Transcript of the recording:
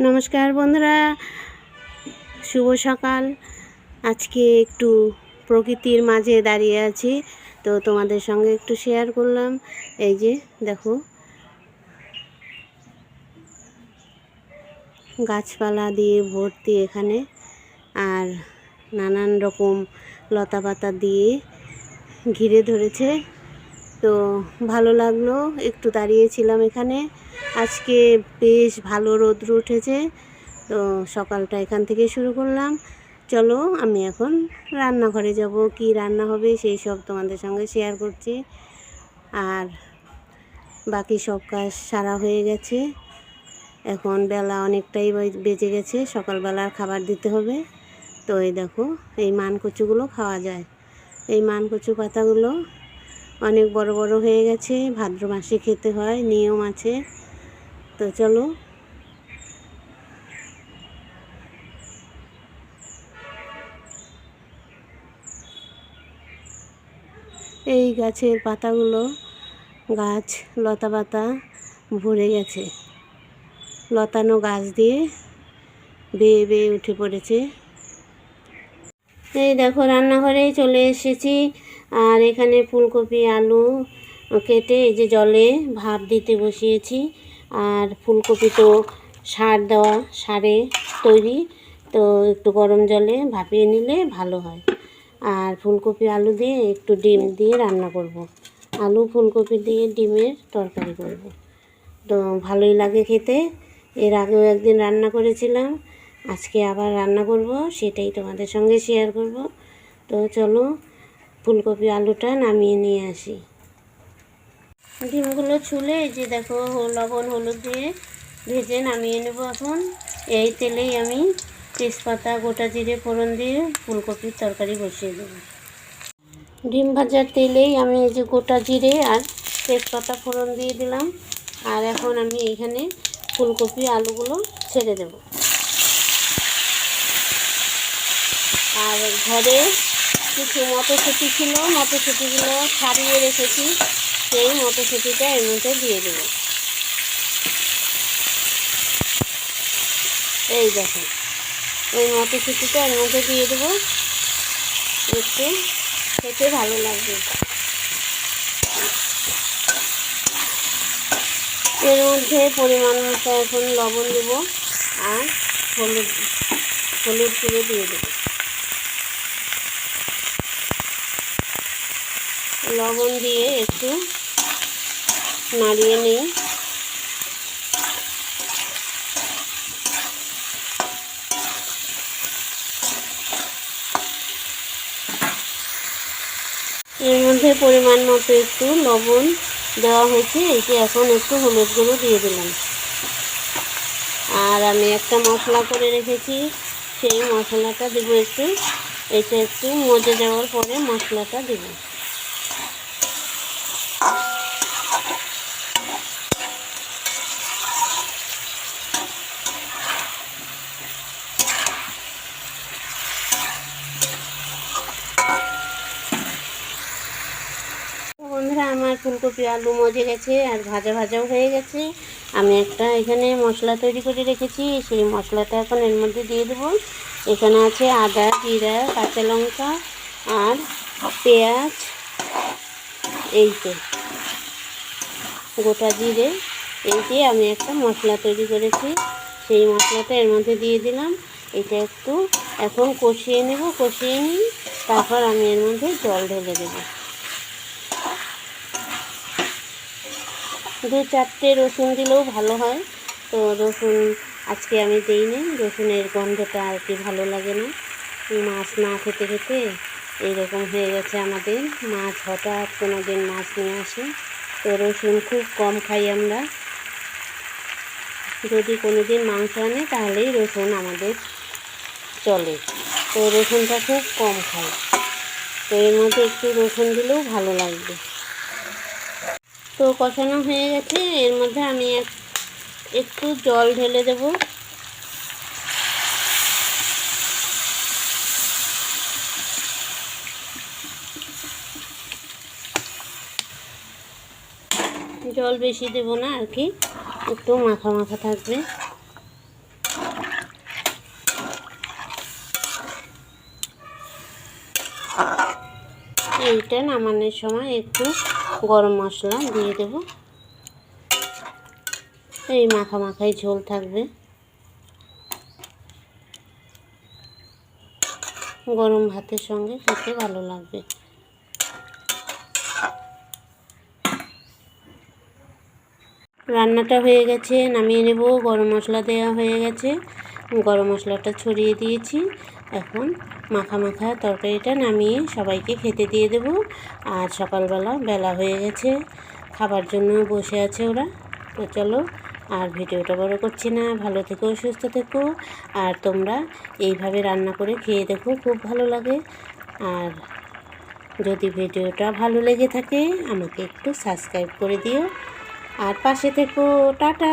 নমস্কার বন্ধুরা, শুভ সকাল। আজকে একটু প্রকৃতির মাঝে দাঁড়িয়ে আছি, তো তোমাদের সঙ্গে একটু শেয়ার করলাম। এই যে, দেখো। গাছপালা দিয়ে ভর্তি এখানে, আর নানান রকম লতা পাতা দিয়ে ঘিরে ধরেছে। তো ভালো লাগল, একটু দাঁড়িয়েছিলাম এখানে। আজকে বেশ ভালো রোদ্র উঠেছে, তো সকালটা এখান থেকে শুরু করলাম। চলো, আমি এখন রান্নাঘরে যাব, কি রান্না হবে সেই সব তোমাদের সঙ্গে শেয়ার করছি। আর বাকি সব কাজ সারা হয়ে গেছে। এখন বেলা অনেকটাই বেজে গেছে, সকালবেলার খাবার দিতে হবে। তো এই দেখো, এই মান কচুগুলো খাওয়া যায়। এই মান কচু পাতাগুলো অনেক বড় বড় হয়ে গেছে, ভাদ্র মাসে খেতে হয়, নিয়ম আছে। তো চলো। এই গাছের পাতাগুলো, গাছ, লতা পাতা ভরে গেছে। লতানো গাছ দিয়ে বেয়ে বেয়ে উঠে পড়েছে। এই দেখো, রান্নাঘরেই চলে এসেছি। আর এখানে ফুলকপি, আলু কেটে এই যে জলে ভাপ দিতে বসিয়েছি। আর ফুলকপি তো সার দেওয়া, সারে তৈরি। তো একটু গরম জলে ভাপিয়ে নিলে ভালো হয়। আর ফুলকপি, আলু দিয়ে একটু ডিম দিয়ে রান্না করব। আলু, ফুলকপি দিয়ে ডিমের তরকারি করব। তো ভালোই লাগে খেতে। এর আগেও একদিন রান্না করেছিলাম। আজকে আবার রান্না করব, সেটাই তোমাদের সঙ্গে শেয়ার করব। তো চলো ফুলকপি আলুটা নামিয়ে নিয়ে আসি। ডিমগুলো ছুলে এই যে দেখো, লবণ, হলুদ দিয়ে ভেজে নামিয়ে নেব এখন। এই তেলেই আমি তেজপাতা, গোটা জিরে, ফোড়ন দিয়ে ফুলকপির তরকারি বসিয়ে দেবো। ডিম ভাজার তেলেই আমি এই যে গোটা জিরে আর তেজপাতা, ফোড়ন দিয়ে দিলাম। আর এখন আমি এইখানে ফুলকপি আলুগুলো ছেড়ে দেব। আর ঘরে কিছু মটরশুঁটি ছিল, মটরশুঁটিগুলো ছাড়িয়ে রেখেছি। সেই মটরশুঁটিটা এর মধ্যে দিয়ে দেবো। এই দেখো, এই মটরশুঁটিটা এর মধ্যে দিয়ে দেবো। একটু খেতে ভালো লাগবে। এর মধ্যে পরিমাণ মতো এখন লবণ দেবো আর হলুদ হলুদ গুঁড়ো দিয়ে দেবো। লবণ দিয়ে একটু নাড়িয়ে নিই। এর মধ্যে পরিমাণ মতো একটু লবণ দেওয়া হয়েছে যে এখন একটু হলুদ গুঁড়ো দিয়ে দিলাম। আর আমি একটা মশলা করে রেখেছি, সেই মশলাটা দেবো একটু, এটা একটু মজে দেওয়ার পরে মশলাটা দেবো তো বন্ধুরা আমার ফুলকপি, আলু মজে গেছে আর ভাজা ভাজাও হয়ে গেছে। আমি একটা এখানে মশলা তৈরি করে রেখেছি, সেই মশলাটা এখন এর মধ্যে দিয়ে দেবো। এখানে আছে আদা, জিরা, কাঁচা লঙ্কা আর পেঁয়াজ। এই তো গোটা জিরে। এই দিয়ে আমি একটা মশলা তৈরি করেছি, সেই মশলাটা এর মধ্যে দিয়ে দিলাম। এটা একটু এখন কষিয়ে নেব, কষিয়ে নিই তারপর আমি এর মধ্যে জল ঢেলে দেবো। দু চারটে রসুন দিলেও ভালো হয়। তো রসুন আজকে আমি দিইনি। রসুনের গন্ধটা আর কি ভালো লাগে না। মাছ না খেতে খেতে এইরকম হয়ে গেছে আমাদের। মাছ হঠাৎ কোনো দিন মাছ নিয়ে আসে। তো রসুন খুব কম খাই আমরা। যদি কোনো দিন মাংস আনে তাহলেই রসুন আমাদের চলে। তো রসুনটা খুব কম খাই। তো এর মধ্যে একটু রসুন দিলেও ভালো লাগবে। তো কষানো হয়ে গেছে। এর মধ্যে আমি একটু জল ঢেলে দেব। জল বেশি দেব না আর কি, একটু মাখা মাখা থাকবে। এইটা নামানোর সময় একটু গরম মশলা দিয়ে দেব। এই মাখা মাখাই ঝোল থাকবে। গরম ভাতের সঙ্গে খেতে ভালো লাগবে। রান্নাটা হয়ে গেছে, নামিয়ে নেব। গরম মশলা দেওয়া হয়ে গেছে। গরম মশলাটা ছড়িয়ে দিয়েছি। এখন মাখা মাখা তরকারিটা নামিয়ে সবাইকে খেতে দিয়ে দেব। আর সকালবেলা বেলা হয়ে গেছে, খাবার জন্য বসে আছে ওরা। তো চলো, আর ভিডিওটা বড় করছি না। ভালো থেকো, সুস্থ থেকো। আর তোমরা এইভাবে রান্না করে খেয়ে দেখো, খুব ভালো লাগে। আর যদি ভিডিওটা ভালো লেগে থাকে, আমাকে একটু সাবস্ক্রাইব করে দিও। আর পাশে থেকো, টাটা!